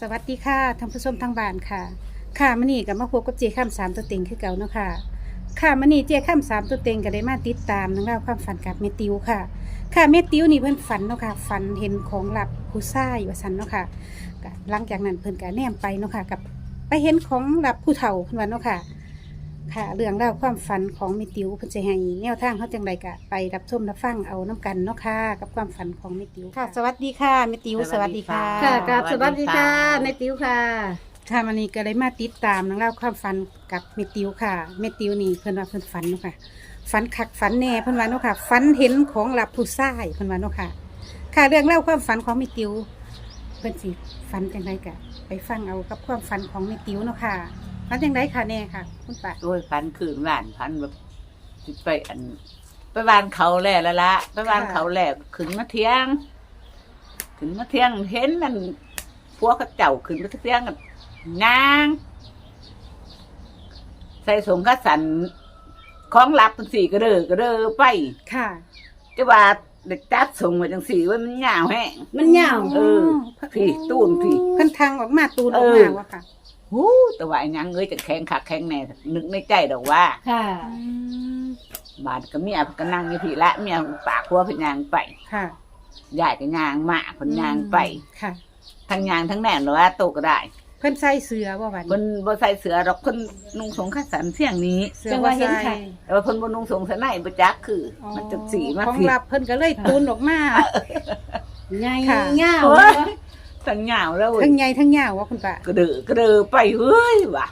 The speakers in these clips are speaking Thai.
สวัสดีค่ะท่านผู้ชมทางบ้านค่ะ ค่ะมณีกับมาพบกับเจข้ามสามตัวเต็งคือเก่าเนาะค่ะ ค่ะมื่อนี้เจข้ามสามตัวเต็งก็ได้มาติดตามนังเล่าความฝันกับเมติวค่ะ ค่ะเมติวนี่เพิ่นฝันเนาะค่ะฝันเห็นของหลับผู้ชายว่าสันเนาะค่ะหลังจากนั้นเพิ่นก็แนมไปเนาะค่ะกับไปเห็นของหลับผู้เฒ่าเพิ่นว่าเนาะค่ะ ค่ะ เรื่องราวความฝันของเมติวเพิ่นจะให้แนวทางเขาจังใดก็ไปรับชมรับฟังเอาน้กันเนาะค่ะกับความฝันของเมติวค่ะ สวัสดีค่ะเมติวสวัสดีค่ะ ค่ะค่ะกับสวัสดีค่ะแม่ติ๋วค่ะ ค่ะวันนี้ก็ได้มาติดตามนังเล่องราวความฝันกับเมติวค่ะเมติวนี่เพิ่นว่าเพิ่นฝันเนาะค่ะฝันคักฝันแน่เพิ่นว่าเนาะค่ะฝันเห็นของหลับผู้ชายเพิ่นว่าเนาะค่ะ ค่ะเรื่องเล่าวความฝันของเมติวเพิ่นสิฝันจังไดกะ ไปฟังเอากับความฝันของเมติวเนาะค่ะ ฝันจังไดค่ะแน่ค่ะ คุณป้าโอ้ยพันคืนหวานพันแบบสิไปอัน ไปบ้านเขาแหล่แล้วละไปบ้านเขาแหล่ขึ้นมาเที่ยง ขึ้นมาเที่ยงเห็นมันพวกเขาเจ้าขึ้นมาเที่ยงกันนาง ใส่สงกสันของลับเป็นสี่กระเด้อกระเด้อไปค่ะ จะว่าเด็กจัดส่งมาจังสี่ว่ามันยาวแห้งมันยาวเออพี่ตูนพี่เพิ่นทางออกมาตูนออกเอมาอว่าค่ะ หูแต่ว่าไอ้หยังเอ้ยจะแข็งขักแข็งแน่นึกในใจดอกว่า ค่ะ บาดก็เมียก็นั่งอยู่ที่ละเมียปากหัวเพนยางไปค่ะยายก็ยางมาเพนยางไปค่ะ ทั้งยางทั้งแหน่นหรือว่าโตก็ได้ เพิ่นใส่เสื้อว่าวันเพิ่นบ่ใส่เสือดอกเพิ่นนุ่งสงขาสันเที่ยงนี้ เสื้อว่าใส่แต่ว่าเพิ่นบ่นุ่งสงสนายบ่จักคืออมันจะสีมาของผิดหลับเพิ่นก็เลยตูนออกมา ใหญ่ค่ะยาวโอ้ย ทั้งยาวแล้วเว้ยทั้งใหญ่ทั้งยาวว่าคุณป้าก็เด้อก็เด้อไปเฮ้ยว่ะ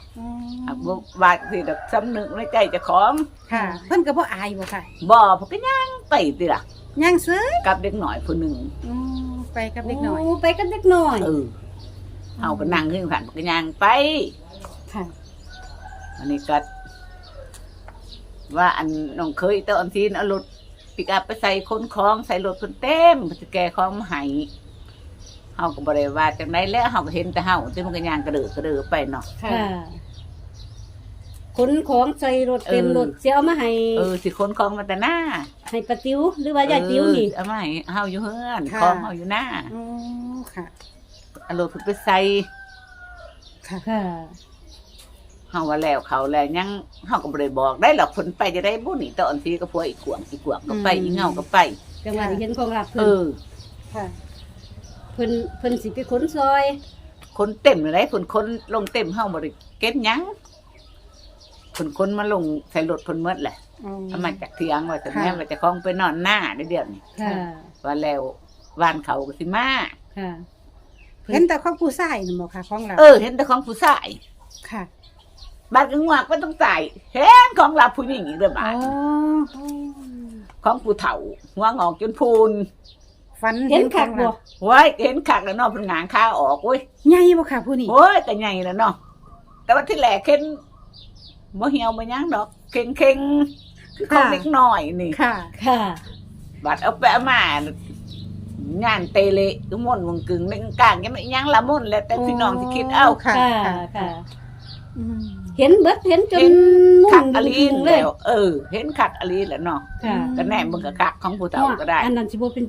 อะบ่ว่าสิดอกสำนึกในใจเจ้าของค่ะ เพิ่นก็บ่อายบ่ค่ะบ่เพิ่นก็ย่างไปติล่ะย่างเสื้อกับเด็กน้อยผู้หนึงอไปกับเด็กหน่อยโไปกันเด็กน้อยเออเฮาก็นั่งขึ้นขันก็ย่างไป ค่ะ อันนี้ก็ว่าอันน้องเคยเต้าอันซีนเอารถปิกอัพไปใส่คนคลองใส่รถคนเต็มมันจะแก่ของมาให้ เฮาก็บ่ได้ว่าจังไดแล้วเฮาก็เห็นแต่เฮาที่มันก็ย่างกระเดือกระเดือไปเนาะ ค่ะ ขนของใส่รถเต็มเออรถเสียเอามาให้เออสิคนของมาแต่หน้าให้ปะติ๋วหรือว่ายายติ๋วนี่เออเอามาให้เฮาอยู่เฮือนค่ะ ของเฮาอยู่หน้าอ๋อค่ะ เอารถเพิ่นไปใส่ค่ะค่ะเฮาว่าแล้วเขาแล้วยังเฮาก็บ่ได้บอกได้หรอกเพิ่นไปจะได้บุญนี่เต้าอันซีก็พวกอีกขวงอีกขวงก็ไปอีเงาก็ไปจังหวะที่เห็นของรับเอเพิ่นอ ค่ะ เพิ่นเพิ่นสิไปขนซอย คนเต็มเลยคนคนลงเต็มเฮาบ่ได้เก็บหยังคนคนมาลงใส่รถเพิ่นหมดแหละอ๋อเอามาจากเถียงว่าแต่ค่ะแม่ว่าจะคล้องไปนอนหน้าได้เดียวนี่ค่ะ ว่าแล้ววานเขาก็สิมาค่ะเห็นแต่ของผู้ชายนี่บ่ค่ะของเราเออ เห็นแต่ของผู้ชายค่ะบ้านกึงวากก็ต้องใส่เห็นของเราผู้หญิงอีกเด้ออ๋บาอดของผู้เฒ่าหัวงอกจนพูน ฟันเห็นคักของบ่เราโว้ยเห็นคักแล้วเนาะเพิ่นงางข้าออกเว้ยใหญ่บ่ค่ะผู้นี้โอ้ยแต่ใหญ่แล้วเนาะแต่ว่าที่แหลเข็นบ่เหี่ยวบ่หยังดอกเข่งเข่งๆคือของเล็กน้อยนี่ค่ะ ค่ะ บัดเอาไปเอามางานเตเลทุกมนต์วงกึ่งเล่นกลางยังไม่ยังละมุนแล้วแต่พี่น้องที่คิดเอาค่ะ ค่ะค่ะค่ะอืมเห็นเบิดเห็นจนเห็นมุ่คังกอลีดึงนเลยแล้วเออ เห็นคักอลีนแหล้วเนาะค่ะก็แน่มึงก็คักของผู้เฒ่าก็ได้ อันนั้นสิบ่เป็น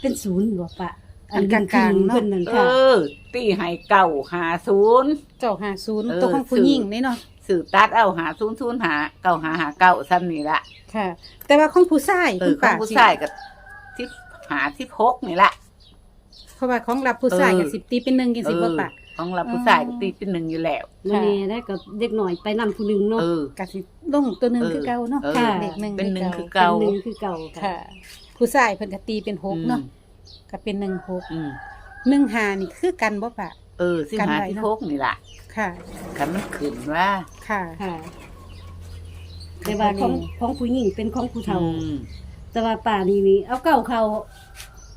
เป็นศูนย์บ่ปะอันกลางๆเนาะเพิ่นนั่นเอค่ะอตีให้เก่าหาศูนย์ เจ้าห้าศูนย์เออ ตัวของผู้หญิงนี่เนาะสื่อตัดเอาหาศูนย์ศูนย์หาเก่าหาหาเก่าซ้ำนี่ละค่ะ แต่ว่าของผู้ชายเอคุอณของป้าผู้สิชายกับที่หาที่พกนี่ละ เพราะว่าของรับผู้ชายเออกับสิบตีเป็นหนึ่งกันสิบ่ปะ ของเราผู้ชายก็ตีเป็นหนึ่งอยู่แล้วมื้อนี้ได้กับเด็กหน่อยไปนำผู้หนึงเนาะเออกสิลงตัวหนึ่งเออคือเก่าเนาะเออ ค่ะเด็กหนึ่งเป็นหนึ่งคือเก่าเก่าหนึ่งคือเก่าค่ะ ผู้ชายเพิ่นก็ตีเป็นหกเนาะก็เป็นหนึ่งหกอืมหนึ่งหานี่คือกันบ่ปะ เออสิกันหาไว้ที่เนาะพกนี่ละค่ะ คันมันขึ้นว่าค่ะ ค่ะแต่ว่าของของผู้หญิงเป็นของผู้เฒ่า อืมแต่ว่าป่านี่นี่เอาเก่าเขา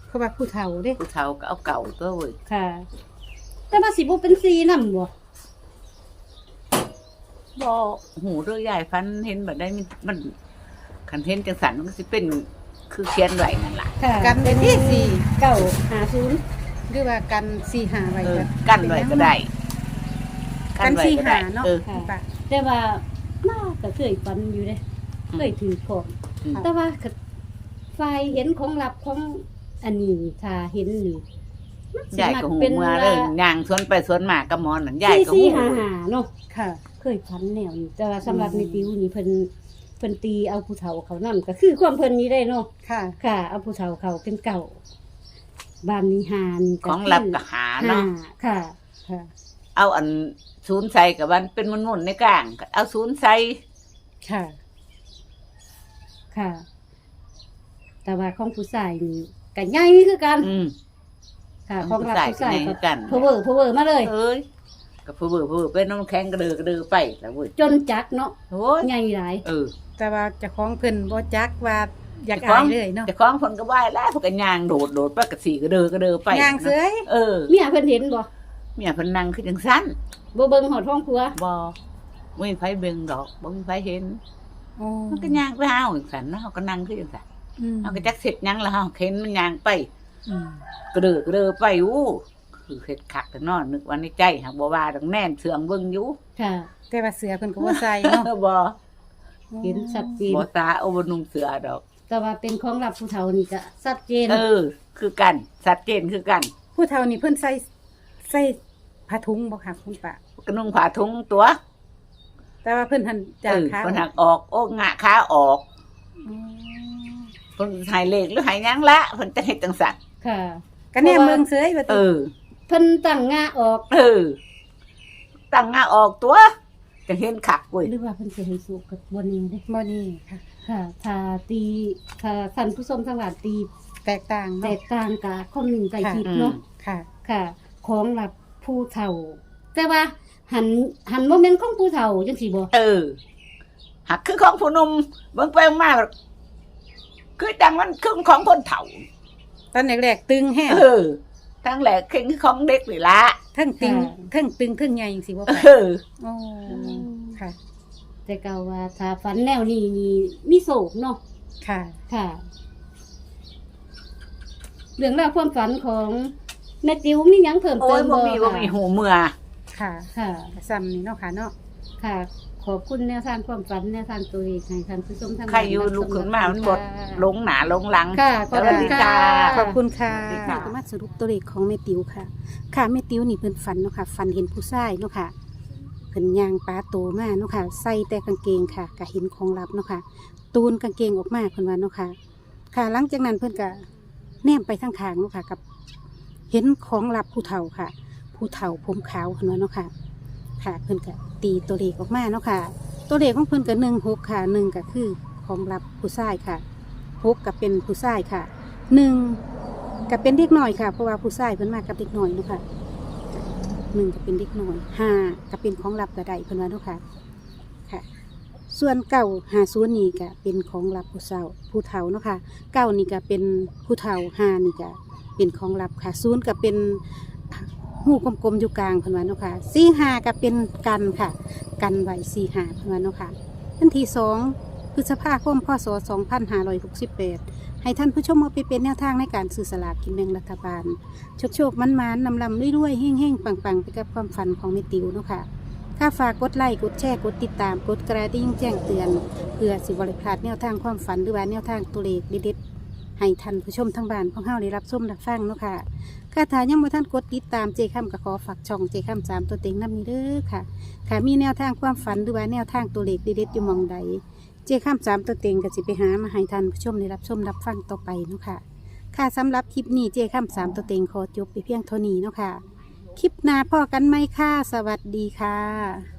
เพราะว่าผู้เฒ่าเด้ผู้เฒ่าก็เอาเก่าตัวเว้ยค่ะ แต่ว่าสิบ่เป็นสีนำบ่บ่หูเรื่องใหญ่ฟันเห็นแบบได้มันมันคันเห็นจังสันมันก็สิเป็น คือเขียนไว้นั่นล่ะค่ะกันไปที่สี่เก่าหาศูนย์หรือว่ากันสี่หาไว้เออก็กันไว้ก็ได้กันไว้สี่ก็หาได้เนาะเออคุณป้าแต่ว่าน่าก็เคยฝันอยู่เด้เคยถือของอืม แต่ว่าก็ฝ่ายเห็นของลับของอันนี้ถ้าเห็นนี่ยายก็หูเมื่อเลยย่างสวนไปสวนมากับหมอนั่นยายสี่ก็สี่หูหาหาเนาะค่ะ เคยพันแนวนี้แต่ว่าสำหรับอืมในติวนี่เพิ่น เพิ่นตีเอาผู้เฒ่าเขานั่นก็คือความเพิ่นนี้ได้เนาะค่ะ ค่ะ เอาผู้เฒ่าเขาเป็นเก่าบ้านนี้หานี่ขก็องคือลับกับหาหาเนาะค่ะ ค่ะ เอาอันศูนย์ใส่กับมันเป็นมันมุ่นๆในกลางก็เอาศูนย์ใส่ค่ะ ค่ะ แต่ว่าของผู้ชายนี่ก็ใหญ่คือกัน อืม ค่ะขขอองงผู้รับชายผู้ชายก็ใหญ่ก็คือกันเพอเวอร์เพอเวอร์มาเลย เอ้ยก็เพื่อเบื่อเพื่อเป็นน้ำแข็งกระเดือกระเดือไปแล้วเว้ยจนจักเนาะโอ้ยใหญ่หลาย เออ แต่ว่าเจะคล้าของเพิ่นบ่จักว่าอยากเจ้าขออางยเลยเนาะแต่ของคนก็ว่าแล้วพวกกันยางโดดโดดไปกระสีกระเดือกระเดือไปย่างเสยเออเมียเพิ่นเห็นบ่เมียเพนนังคือจังสั้นบ่เบิ่งหอดห้องครัวบ่ไม่มีไฟเบิ่งดอกบ่มีไฟเห็น โอ้มันก็ย่างไปเฮาจังซั่นเนาะเฮาก็นั่งคือจังซั่นอืมเฮาก็จักเสร็จหยังแล้วเฮาเห็นมันย่างไป อืมกระเดือกระเดือไปอู้คือเฮ็ดคักแต่นอนนึกว่าในใจหักบ่ว่าดังแน่นเสืองเบิ่งอยู่ค่ะแต่ว่าเสือเพิ่นก็บ่ใส่เนาะ บ่ เห็นชัดเจนบ่ตาโอาบ่นุ่งเสือดอก แต่ว่าเป็นของรับผู้เฒ่านี่ก็ชัดเจนเออ คือกันชัดเจนคือกันผู้เฒ่านี่เพิ่นใส่ใส่ผ้าถุงบ่ค่ะคุณป้าก็นุ่งผ้าถุงตัว แต่ว่าเพิ่นหันเอจากอขาเพิ่นหักออกโอ้งะขาออกอืมเพิ่นใหายเลขหรือใหายหยังละเพิ่นจะเฮ็ดจังซั่นค่ะก็แนมเบิ่งเสยว่าเอติอเพิ่นตั้งงาออก เออตั้งงะออกตัว จะเห็นคักเว้ยหรือว่าเพิ่นสิให้สุกกับบ่นี้เด้บ่นี่ค่ะ ค่ะถ้าตีถ้าท่านผู้ชมทั้งหลายตีแตกต่างแตเนาะกต่างกับคนหนึ่งใจคิดอืมเนาะ ค่ะ ค่ะ ของรับผู้เฒ่า แต่ว่าหันหันบ่แม่นของผู้เฒ่าจังซี่บ่เออหักคือของผู้หนุ่มเบิ่งไปเบิ่งมาคือจังมันคือของคนเฒ่า ตอนแรกๆตึงแฮงเออ ทั้งแหลกคือของเด็กนี่ละเทั้งตึงเทั้งตึงเทั้งใหญ่จังซี่บ่เอป้าอโอ้ค่ะ แต่เก่าว่าถ้าฝันแนวนี้นี่มีโศกเนาะค่ะ ค่ะ เรื่องราวความฝันของแม่ติ๋วมีหยังเพิ่มโอ้เติยมบ่บ่มีบ่มีค่ะหูเมื่อค่ะ ค่ะ ซ้ำนี่เนาะค่ะเนาะ ค่ะ ขอบคุณแนวทางความฝันแนวทางตัวเองให้ท่านผู้ชมทั้งใครอยู่ลุกขึ้นมามันบดลงหนาลงหลัง ค่ะขอบคุณค่ะ ขอบคุณค่ะสวัสดีค่ะก็มาสรุปตัวเลขของแม่ติ๋วค่ะ ค่ะแม่ติ๋วนี่เพิ่นฝันเนาะค่ะฝันเห็นผู้ชายเนาะค่ะเพิ่นย่างปลาโตมาเนาะค่ะใส่แต่กางเกงค่ะก็เห็นของลับเนาะค่ะ ตูนกางเกงออกมาเพิ่นว่าเนาะค่ะ ค่ะหลังจากนั้นเพิ่นก็แนมไปทางข้างเนาะค่ะกับ เห็นของลับผู้เฒ่าค่ะ ผู้เฒ่าผมขาวเพิ่นว่าเนาะค่ะ ค่ะเพิ่นก็ตีตัวเลขออกมาเนาะค่ะ ตัวเลขของเพิ่นก็หนึ่งหกค่ะหนึ่งก็คือของลับผู้ชายค่ะหกก็เป็นผู้ชายค่ะหนึ่งก็เป็นเด็กหน้อยค่ะเพราะว่าผู้ชายเพิ่นมากับเด็กหน้อยเนาะค่ะหนึ่งก็เป็นเด็กหน้อยห้าก็เป็นของลับกระไดเพิ่นว่าเนาะค่ะค่ะ ส่วนเก้าหาศูนนี่ก็เป็นของลับผู้เฒ่าผู้เฒ่าเนาะค่ะเก้านี่ก็เป็นผู้เฒ่าห้านี่ก็เป็นของลับค่ะศูนย์ก็เป็น หูกลมๆอยู่กลางเพิ่นว่าเนาะค่ะสี่หาก็เป็นกันค่ะ กันไว้สี่หาเพิ่นว่าเนาะค่ะวันที่สองพฤษภาคมพศสองพันห้าร้อยหกสิบแปดให้ท่านผู้ชมเอาไปเป็นแนวทางในการซื้อสลากกินแบ่งรัฐบาล โชคโชคมันมันนำลำรวยๆเฮ่งเฮงๆ ปังๆ ไปกับความฝันของแม่ติ๋วเนาะค่ะค่าฝากกดไลค์กดแชร์กดติดตามกดกระดิ่งแจ้งเตือน เพื่อสิบริพลาดแนวทางความฝันหรือว่าแนวทางตัวเลขเด็ดๆให้ท่านผู้ชมทั้งบ้านของเฮาได้รับชมรับฟังเนาะค่ะ ค่าถายยังบ่ท่านกดติดตามเจคำกับขอฝากช่องเจคำสามตัวเต็งน้ำนี้เด้อค่ะค่ะมีแนวทางความฝันหรือว่าแนวทางตัวเลขเด็ดๆอยู่หมองใด เจคำสามตัวเต็งก็สิไปหามาให้ท่านผู้ชมได้รับชมรับฟังต่อไปเนาะค่ะ ค่ะสำหรับคลิปนี้เจคำสามตัวเต็งขอจบไปเพียงเท่านี้เนาะค่ะ คลิปหน้าพ่อกันไหมค่ะ สวัสดีค่ะ